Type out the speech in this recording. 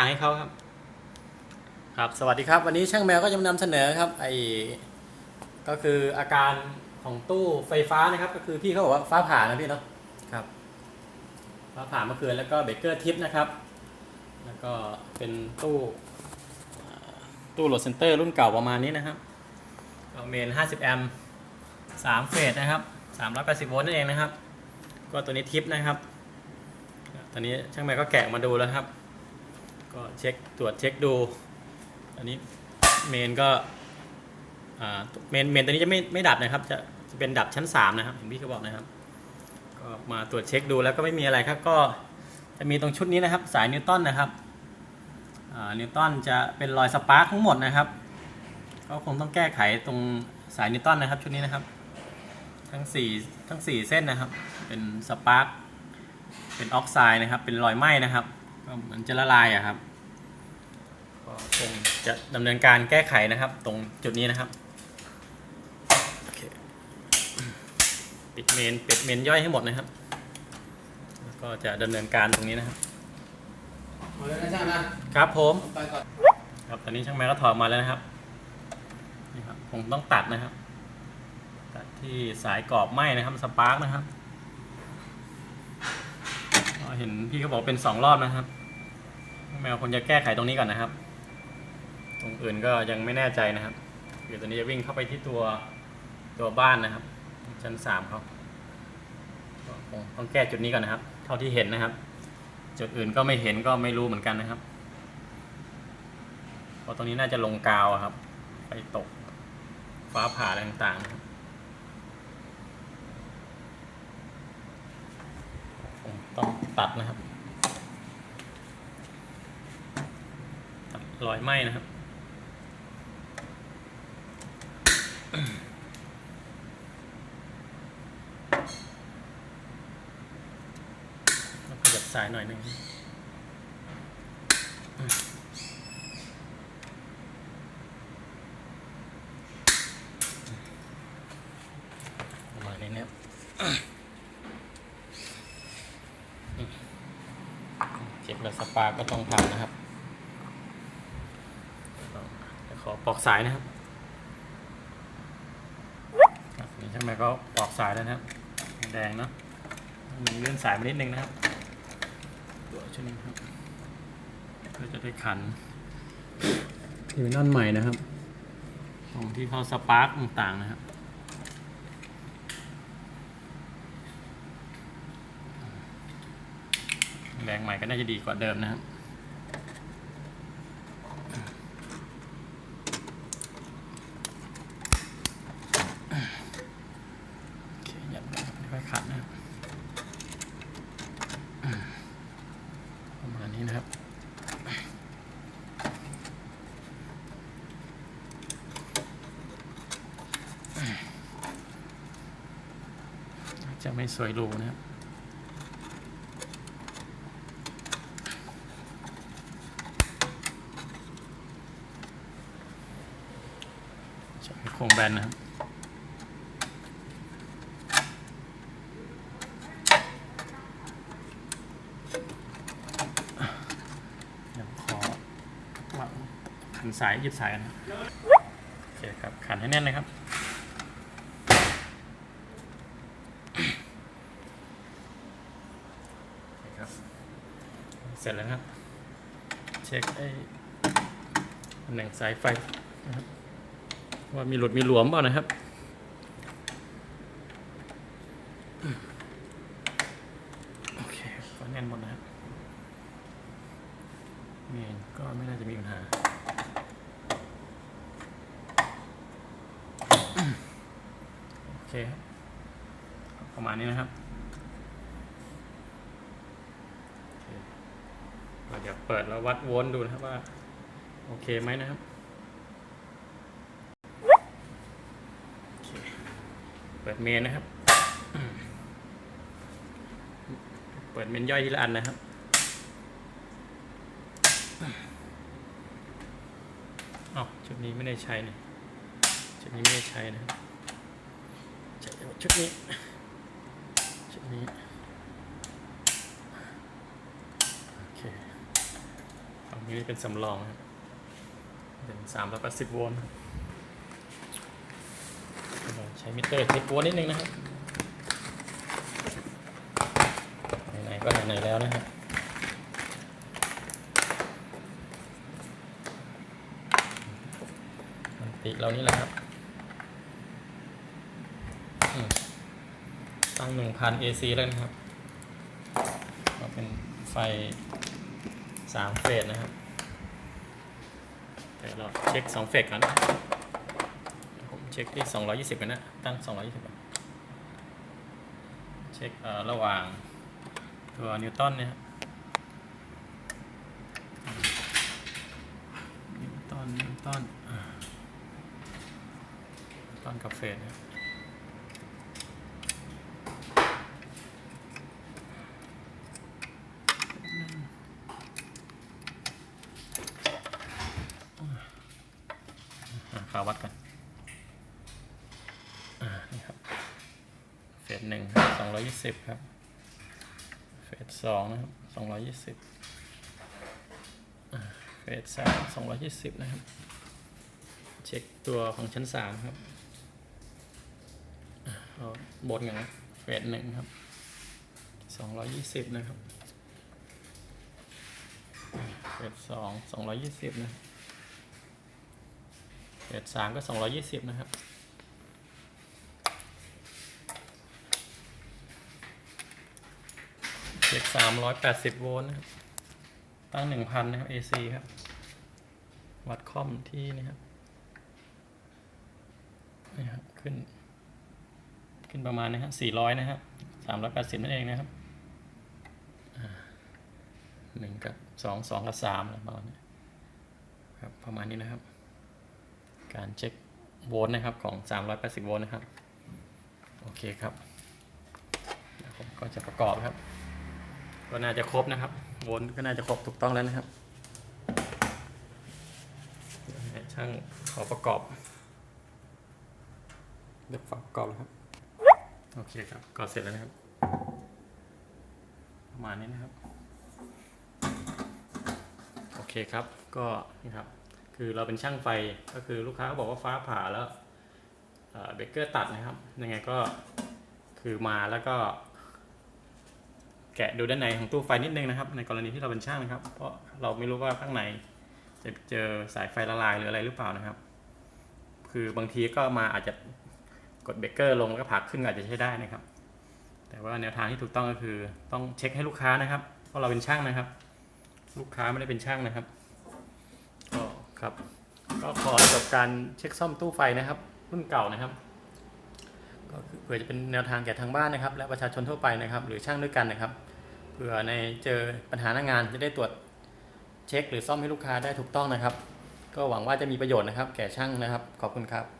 างให้เขาครับ ครับสวัสดีครับ วันนี้ช่างแมวก็จะมานำเสนอครับไอก็คืออาการของตู้ไฟฟ้านะครับ ก็คือพี่เขาบอกว่าฟ้าผ่านะพี่เนาะครับ ฟ้าผ่าเมื่อคืนแล้วก็เบรกเกอร์ทิปนะครับ แล้วก็เป็นตู้เอ่อตู้โหลดเซนเตอร์รุ่นเก่าประมาณนี้นะครับก็เมน 50 แอมป์3เฟสนะครับ380โวลต์นั่นเองนะครับ ก็ตัวนี้ทิปนะครับ ตอนนี้ช่างแม่ก็แกะมาดูแล้วครับ ก็เช็คตรวจเช็คดู อันนี้เมนก็อ่าเมนเมนตัวนี้จะไม่ไม่ดับนะครับ จะจะเป็นดับชั้น 3 นะครับเห็นพี่เขาบอกนะครับ ก็มาตรวจเช็คดูแล้วก็ไม่มีอะไรครับ ก็จะมีตรงชุดนี้นะครับ สายนิวตันนะครับอ่านิวตันจะเป็นรอยสปาร์คทั้งหมดนะครับ ก็คงต้องแก้ไขตรงสายนิวตันนะครับ ชุดนี้นะครับ ทั้ง4ทั้ง 4 เส้นนะครับ เป็นสปาร์คเป็นออกไซด์นะครับ เป็นรอยไหม้นะครับก็เหมือนจะละลายอะครับ ก็คงจะดำเนินการแก้ไขนะครับ ตรงจุดนี้นะครับโอเคปิดเมนปิดเมนย่อยให้หมดนะครับ แล้วก็จะดำเนินการตรงนี้นะครับหมดแล้วนะช่างนะครับผมไปก่อนครับตอนนี้ช่างแม่ก็ถอดมาแล้วนะครับนี่ครับคงต้องตัดนะครับ ตัดที่สายกรอบไหม้นะครับสปาร์กนะครับก็เห็นพี่เขาบอกเป็นสองรอบนะครับช่างแมวคงจะแก้ไขตรงนี้ก่อนนะครับ ตรงอื่นก็ยังไม่แน่ใจนะครับเดี๋ยวตัวนี้จะวิ่งเข้าไปที่ตัวตัวบ้านนะครับ ชั้นสามเขาก็คงต้องแก้จุดนี้ก่อนนะครับ เท่าที่เห็นนะครับ จุดอื่นก็ไม่เห็นก็ไม่รู้เหมือนกันนะครับเพราะตรงนี้น่าจะลงกาวครับ ไปตกฟ้าผ่าอะไรต่างๆต้องตัดนะครับ ตัดรอยไหมนะครับ แล้ว ขยับสายหน่อยหนึ่งมาณนี้นะครับเช็คแล้วสปาก็ต้องทำนะครับขอปอกสายนะครับ ครับนี่ใช่ไหมก็ปอกสายแล้วนะครับ แดงเนาะมีเลื่อนสายมานิดนึงนะครับตัวชุดนี้ครับเพื่อจะได้ขันที่เป็นนั่นใหม่นะครับตรงที่เขาสปาร์กต่างๆนะครับแรงใหม่ก็น่าจะดีกว่าเดิมนะครับ โอเคยัดไปไม่ค่อยขัดนะครับประมาณ นี้นะครับ จะไม่สวยหรูนะครับใช้โครงแบนนะครับ เดี๋ยวขอวาง ขันสายหยิบสายกันะโอเคครับขันให้แน่นเลยครับ เสร็จแล้วครับ เช็คไอ้ตำแหน่งสายไฟนะครับว่ามีหลุดมีหลวมเปล่านะครับโอเคก็แน่นหมดนะครับเมนก็ไม่น่าจะมีปัญหา โอ เคประมาณนี้นะครับเคก็เดี๋ยวเปิดแล้ววัดโวลต์ดูนะครับว่า โอเคไหมนะครับเปิดเมนนะครับ เปิดเมนย่อยทีละอันนะครับอ๋อชุดนี้ไม่ได้ใช้นี่ชุดนี้ไม่ได้ใช้นะครับ ช้ชุดนี้ชุดนี้โอเคเอานี่เป็นสำรองครับเป็นสามร้อยแปดสิบโวลต์ใช้มิเตอร์เช็คโวลต์นิดนึงนะครับไหนๆก็ไหนๆแล้วนะครับมันติเรานี่แหละครับอืม ตั้งหนึ่งพัน AC แล้วนะครับก็เป็นไฟสามเฟสนะครับเดี๋ยวเราเช็คสองเฟสก่อนผมเช็คที่220กันนะ ตั้ง220ก่อนเช็คเอ่อระหว่างตัวนิวตันเนี่ยนิวตันนิวตันนิวตันกับเฟสนะครับ อ่าขา วัดกันนี่ครับเฟสหนึ่งสองร้อยยี่สิบครับ เฟสสองนะครับสองร้อยยี่สิบเฟสสามสองร้อยยี่สิบนะครับ เช็คตัวของชั้นสามครับเอาบนกันนะเฟสหนึ่งครับสองร้อยยี่สิบนะครับเฟสสองสองร้อยยี่สิบนะ เฟสสามก็สองร้อยยี่สิบนะครับเฟสสามร้อยแปดสิบโวลต์นะครับ ตั้งหนึ่งพันนะครับ AC ครับ วัดคอมที่นี่ครับ นี่ครับ ขึ้น ขึ้นประมาณนะฮะสี่ร้อยนะครับสามร้อยแปดสิบนั่นเองนะครับหนึ่งกับสองสองกับสามอะไรประมาณนี้ครับ ประมาณนี้นะครับ การเช็คโวลต์นะครับของ 380 โวลต์นะครับ โอเคครับผมก็จะประกอบครับ ก็น่าจะครบนะครับ โวลต์ก็น่าจะครบถูกต้องแล้วนะครับช่างขอประกอบ เดี๋ยวฝากประกอบเลยครับ โอเคครับก็เสร็จแล้วนะครับ ประมาณนี้นะครับ โอเคครับ ก็นี่ครับ คือเราเป็นช่างไฟก็คือลูกค้าก็บอกว่าฟ้าผ่าแล้วเบรกเกอร์ตัดนะครับ ยังไงก็คือมาแล้วก็ แกะดูด้านในของตู้ไฟนิดนึงนะครับ ในกรณีที่เราเป็นช่างนะครับ เพราะเราไม่รู้ว่าข้างในจะเจอสายไฟละลายหรืออะไรหรือเปล่านะครับ คือบางทีก็มาอาจจะกดเบรกเกอร์ลงแล้วก็ผักขึ้นอาจจะใช้ได้นะครับ แต่ว่าแนวทางที่ถูกต้องก็คือต้องเช็คให้ลูกค้านะครับ เพราะเราเป็นช่างนะครับ ลูกค้าไม่ได้เป็นช่างนะครับ ครับ ก็ขอจบการเช็คซ่อมตู้ไฟนะครับ รุ่นเก่านะครับก็คือเผื่อจะเป็นแนวทางแก่ทางบ้านนะครับ และประชาชนทั่วไปนะครับ หรือช่างด้วยกันนะครับเผื่อในเจอปัญหาหน้างานจะได้ตรวจเช็ค หรือซ่อมให้ลูกค้าได้ถูกต้องนะครับ ก็หวังว่าจะมีประโยชน์นะครับ แก่ช่างนะครับ ขอบคุณครับ